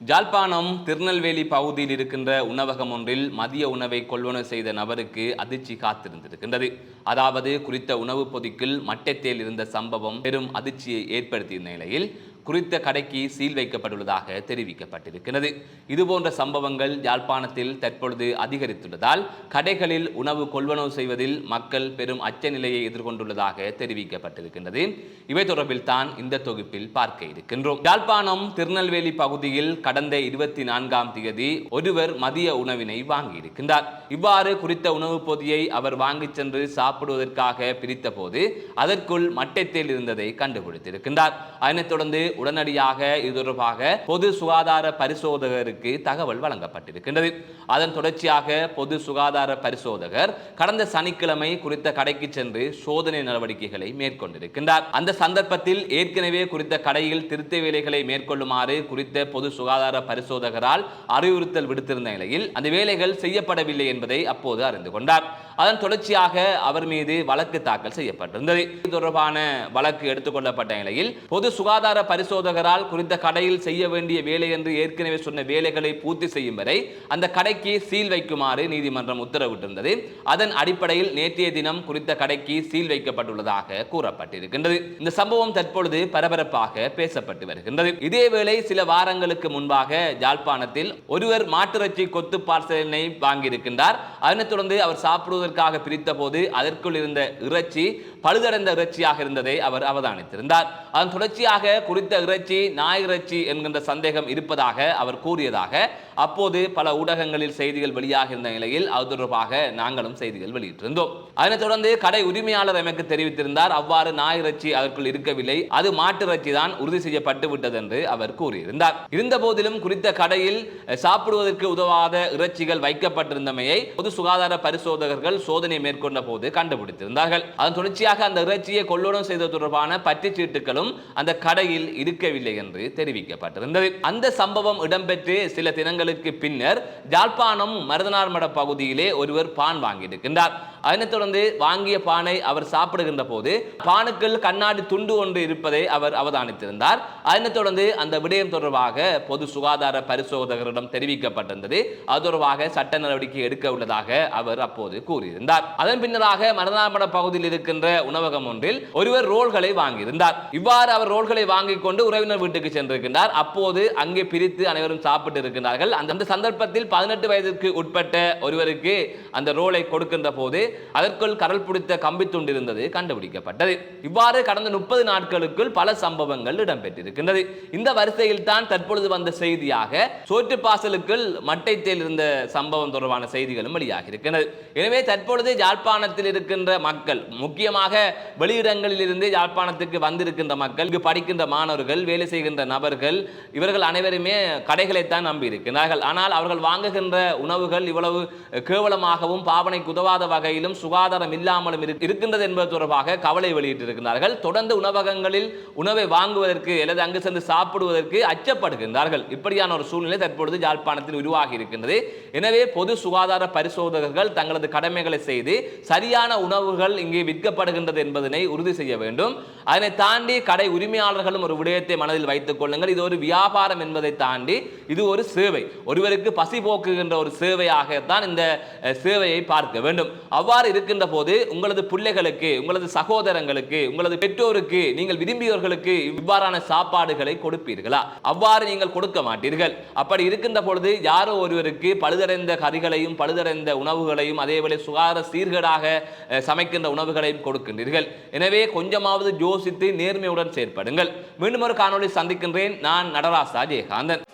ஜாழ்ப்பாணம் திருநெல்வேலி பகுதியில் இருக்கின்ற உணவகம் ஒன்றில் மதிய உணவை கொள்வனவு செய்த நபருக்கு அதிர்ச்சி காத்திருந்திருக்கின்றது. அதாவது குறித்த உணவுப் பொதிக்குள் மட்டைத்தேல் இருந்த சம்பவம் பெரும் அதிர்ச்சியை ஏற்படுத்திய நிலையில் குறித்த கடைக்கு சீல் வைக்கப்பட்டுள்ளதாக தெரிவிக்கப்பட்டிருக்கிறது. இதுபோன்ற சம்பவங்கள் யாழ்ப்பாணத்தில் தற்பொழுது அதிகரித்துள்ளதால் கடைகளில் உணவு கொள்வனவு செய்வதில் மக்கள் பெரும் அச்ச நிலையை எதிர்கொண்டுள்ளதாக தெரிவிக்கப்பட்டிருக்கின்றது. இவை தொடர்பில் தான் இந்த தொகுப்பில் பார்க்க இருக்கின்றோம். யாழ்ப்பாணம் திருநெல்வேலி பகுதியில் கடந்த இருபத்தி நான்காம் தேதி ஒருவர் மதிய உணவினை வாங்கியிருக்கின்றார். இவ்வாறு குறித்த உணவுப் பொதியை அவர் வாங்கிச் சென்று சாப்பிடுவதற்காக பிரித்தபோது அதற்குள் மட்டைத்தேல் இருந்ததை கண்டுபிடித்திருக்கின்றார். அதனைத் தொடர்ந்து உடனடியாக இது தொடர்பாக பொது சுகாதார பரிசோதகருக்கு தகவல் வழங்கப்பட்டிருக்கின்றது. அதன் தொடர்ச்சியாக பொது சுகாதார பரிசோதகர் கடந்த சனிக்கிழமை குறித்த கடைக்கு சென்று சோதனை நடவடிக்கைகளை மேற்கொண்டிருக்கின்றார். அந்த சந்தர்ப்பத்தில் ஏற்கனவே குறித்த கடையில் திருத்த வேலைகளை மேற்கொள்ளுமாறு குறித்த பொது சுகாதார பரிசோதகரால் அறிவுறுத்தல் விடுத்திருந்த நிலையில் அந்த வேலைகள் செய்யப்படவில்லை என்பதை அப்போது அறிந்து கொண்டார். அதன் தொடர்ச்சியாக அவர் மீது வழக்கு தாக்கல் செய்யப்பட்டிருந்தது. இது தொடர்பான வழக்கு எடுத்துக்கொள்ளப்பட்ட நிலையில் பொது சுகாதார பரிசோதகரால் குறித்த கடையில் செய்ய வேண்டிய வேலை என்று ஏற்கனவே சொன்ன வேலைகளை பூர்த்தி செய்யும் வரை அந்த கடைக்கு சீல் வைக்குமாறு நீதிமன்றம் உத்தரவிட்டிருந்தது. அதன் அடிப்படையில் நேற்றைய தினம் குறித்த கடைக்கு சீல் வைக்கப்பட்டுள்ளதாக கூறப்பட்டிருக்கின்றது. இந்த சம்பவம் தற்பொழுது பரபரப்பாக பேசப்பட்டு வருகின்றது. இதேவேளை சில வாரங்களுக்கு முன்பாக ஜாழ்ப்பாணத்தில் ஒருவர் மாட்டிறைச்சி கொத்து பார்சலினை வாங்கியிருக்கின்றார். அதனைத் தொடர்ந்து அவர் சாப்பிடுவதற்காக பிரித்த போது அதற்குள் இருந்த இறைச்சி பழுதடைந்த இறைச்சியாக இருந்ததை அவர் அவதானித்திருந்தார். அதன் தொடர்ச்சியாக குறித்த இறைச்சி நாய் இறைச்சி என்கின்ற சந்தேகம் இருப்பதாக அவர் கூறியதாக அப்போது பல ஊடகங்களில் செய்திகள் வெளியாக இருந்த நிலையில் அது தொடர்பாக நாங்களும் செய்திகள் வெளியிட்டிருந்தோம். அதனைத் தொடர்ந்து கடை உரிமையாளர் எமக்கு தெரிவித்திருந்தார். அவ்வாறு நாய் இறைச்சி அதற்குள் இருக்கவில்லை. அது மாட்டு இறைச்சி தான் உறுதி செய்யப்பட்டு விட்டது என்று அவர் கூறியிருந்தார். இருந்த போதிலும் குறித்த கடையில் சாப்பிடுவதற்கு உதவாத இறைச்சிகள் வைக்கப்பட்டிருந்தமையை பொது சுகாதார பரிசோதகர்கள் சோதனை மேற்கொண்ட போது கண்டுபிடித்திருந்தார்கள். அதன் தொடர்ச்சியாக அந்த இறைச்சியை கொள்ளுடன் செய்தது தொடர்பான பற்றுச்சீட்டுகளும் அந்த கடையில் இருக்கவில்லை என்று தெரிவிக்கப்பட்டிருந்தது. அந்த சம்பவம் இடம்பெற்று சில தினங்கள் தினங்களுக்கு பின்னர் ஜாழ்ப்பாணம் மருதனார்மட பகுதியிலே ஒருவர் பான் வாங்கியிருக்கின்றார். அதனைத் தொடர்ந்து வாங்கிய பானை அவர் சாப்பிடுகின்ற போது பானுக்குள் கண்ணாடி துண்டு ஒன்று இருப்பதை அவர் அவதானித்திருந்தார். அதனைத் தொடர்ந்து அந்த விடயம் தொடர்பாக பொது சுகாதார பரிசோதகரிடம் தெரிவிக்கப்பட்டிருந்தது. அது தொடர்பாக சட்ட நடவடிக்கை எடுக்க உள்ளதாக அவர் அப்போது கூறியிருந்தார். அதன் பின்னராக மருதனார்மட பகுதியில் இருக்கின்ற உணவகம் ஒன்றில் ஒருவர் ரோல்களை வாங்கியிருந்தார். இவ்வாறு அவர் ரோல்களை வாங்கிக் கொண்டு உறவினர் வீட்டுக்கு சென்றிருக்கின்றார். அப்போது அங்கே பிரித்து அனைவரும் சாப்பிட்டு இருக்கின்றார்கள். அந்த அந்த சந்தர்ப்பத்தில் பதினெட்டு வயதிற்கு உட்பட்ட ஒருவருக்கு அந்த ரோலை கொடுக்கின்ற போது அதற்குள் கரல் பிடித்த கம்பி துண்டு இருந்தது கண்டுபிடிக்கப்பட்டது. இவ்வாறு கடந்த முப்பது நாட்களுக்குள் பல சம்பவங்கள் இடம்பெற்றிருக்கின்றது. இந்த வரிசையில் தான் தற்பொழுது வந்த செய்தியாக சோற்று பாசலுக்குள் மட்டை தேல் இருந்த சம்பவம் தொடர்பான செய்திகளும் வெளியாக இருக்கின்றது எனவே தற்பொழுது யாழ்ப்பாணத்தில் இருக்கின்ற மக்கள் முக்கியமாக வெளியிடங்களில் இருந்து யாழ்ப்பாணத்துக்கு வந்திருக்கின்ற மக்கள் இங்கு படிக்கின்ற மாணவர்கள் வேலை செய்கின்ற நபர்கள் இவர்கள் அனைவருமே கடைகளைத்தான் நம்பி இருக்கிறார்கள் ஆனால் அவர்கள் வாங்குகின்ற உணவுகள் இவ்வளவு கேவலமாகவும் பாவனைக்கு உதவாத வகையிலும் சுகாதாரம் இல்லாமலும் இருக்கின்றது என்பது தொடர்பாக கவலை வெளியிட்டிருக்கிறார்கள். தொடர்ந்து உணவகங்களில் உணவை வாங்குவதற்கு அல்லது அங்கு சென்று சாப்பிடுவதற்கு அச்சப்படுகின்றார்கள். இப்படியான ஒரு சூழ்நிலை தற்பொழுது யாழ்ப்பாணத்தில் உருவாகி இருக்கின்றது. எனவே பொது சுகாதார பரிசோதகர்கள் தங்களது கடமைகளை செய்து சரியான உணவுகள் இங்கே விற்கப்படுகின்றது என்பதனை உறுதி செய்ய வேண்டும். அதனை தாண்டி கடை உரிமையாளர்களும் ஒரு விடயத்தை மனதில் வைத்துக் கொள்ளுங்கள். இது ஒரு வியாபாரம் என்பதை தாண்டி இது ஒரு சேவை. ஒருவருக்கு பசி போக்குகின்ற ஒரு சேவையாகத்தான் இந்த சேவையை பார்க்க வேண்டும். அவ்வாறு இருக்கின்ற போது உங்களது பிள்ளைகளுக்கு உங்களது சகோதரங்களுக்கு உங்களது பெற்றோருக்கு நீங்கள் விரும்பியவர்களுக்கு இவ்வாறான சாப்பாடுகளை கொடுப்பீர்களா? அவ்வாறு நீங்கள் கொடுக்க மாட்டீர்கள். அப்படி இருக்கின்ற பொழுது யாரோ ஒருவருக்கு பழுதடைந்த கறிகளையும் பழுதடைந்த உணவுகளையும் அதேபோல சுகாதார சீர்கேடாக சமைக்கின்ற உணவுகளையும் கொடுக்கின்றீர்கள். எனவே கொஞ்சமாவது யோசித்து நேர்மையுடன் செயற்படுங்கள். மீண்டும் ஒரு காணொலி சந்திக்கின்றேன். நான் நடராசா ஜெயகாந்தன்.